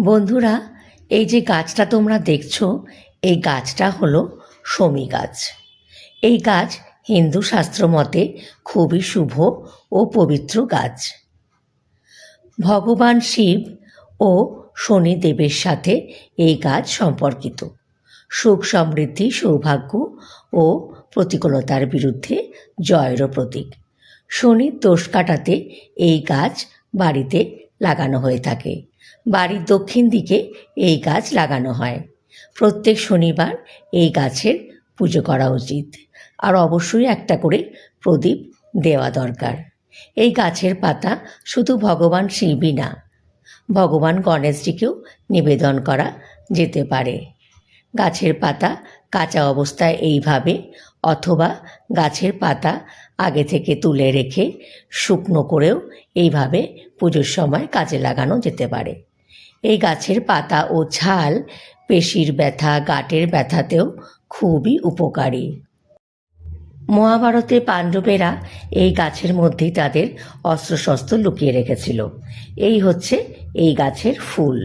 বন্ধুরা, এই যে গাছটা তোমরা দেখছ, এই গাছটা হলো শমী গাছ। এই গাছ হিন্দু শাস্ত্র মতে খুবই শুভ ও পবিত্র গাছ। ভগবান শিব ও শনিদেবের সাথে এই গাছ সম্পর্কিত। সুখ সমৃদ্ধি, সৌভাগ্য ও প্রতিকূলতার বিরুদ্ধে জয়েরও প্রতীক। শনির দোষ কাটাতে এই গাছ বাড়িতে লাগানো হয়ে থাকে। বাড়ির দক্ষিণ দিকে এই গাছ লাগানো হয়। প্রত্যেক শনিবার এই গাছের পুজো করা উচিত। আর অবশ্যই একটা করে প্রদীপ দেওয়া দরকার। এই গাছের পাতা শুধু ভগবান শিবই না, ভগবান গণেশজিকেও নিবেদন করা যেতে পারে। গাছের পাতা কাঁচা অবস্থায় এইভাবে অথবা গাছের পাতা আগে থেকে তুলে রেখে শুকনো করেও এইভাবে পুজোর সময় কাজে লাগানো যেতে পারে। এই গাছের পাতা ও ছাল পেশির ব্যথা, গাঁটের ব্যথাতেও খুবই উপকারী। মহাভারতে পাণ্ডবেরা এই গাছের মধ্যেই তাদের অস্ত্রশস্ত্র লুকিয়ে রেখেছিল। এই হচ্ছে এই গাছের ফুল।